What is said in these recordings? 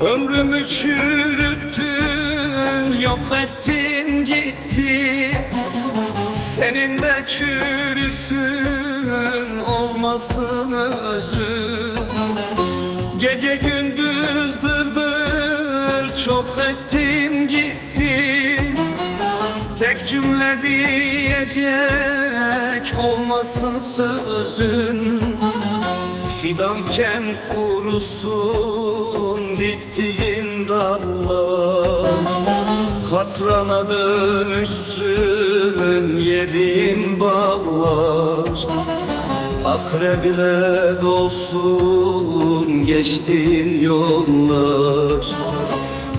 Ömrümü çürüttün Yok ettin gitti. Senin de çürüsün Olmasın özün Gece gündüz dırdır Çok ettin gittin Tek cümle diyecek Olmasın sözün. Fidanken kurusun diktiğin dallar Katrana dönüşsün yediğin ballar. Akrebine dolsun geçtiğin yollar.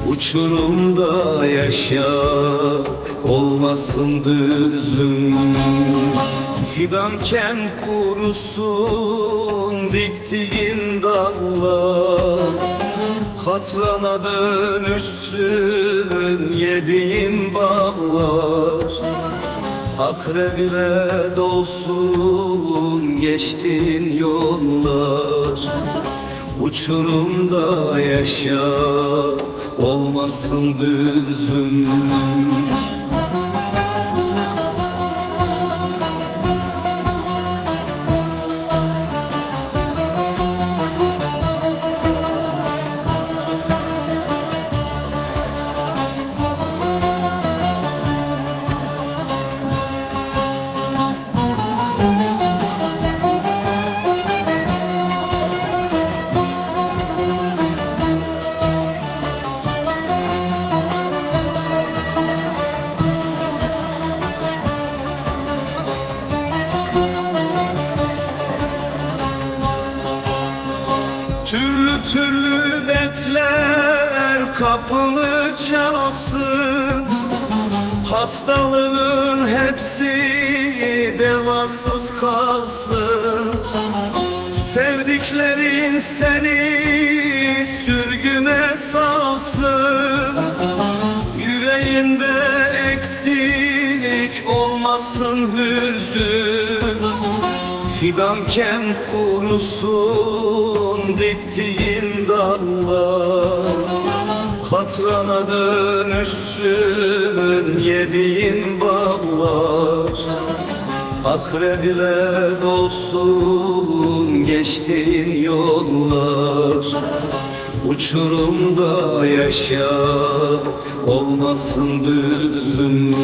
Uçurumda yaşa olmasın düzüm. Fidanken kurusun diktiğin dallar Katrana dönüşsün yediğin ballar Akrebine dolsun geçtiğin yollar. Uçurumda yaşa olmasın düzüm kapını çalsın. Hastalığın hepsi devasız kalsın. Sevdiklerin seni sürgüne salsın. Yüreğinde eksik olmasın hüzün. Fidanken kurusun diktiğin dallar Katrana dönüşsün yediğin ballar Akrebine dolsun geçtiğin yollar. Uçurumda yaşa olmasın düzüm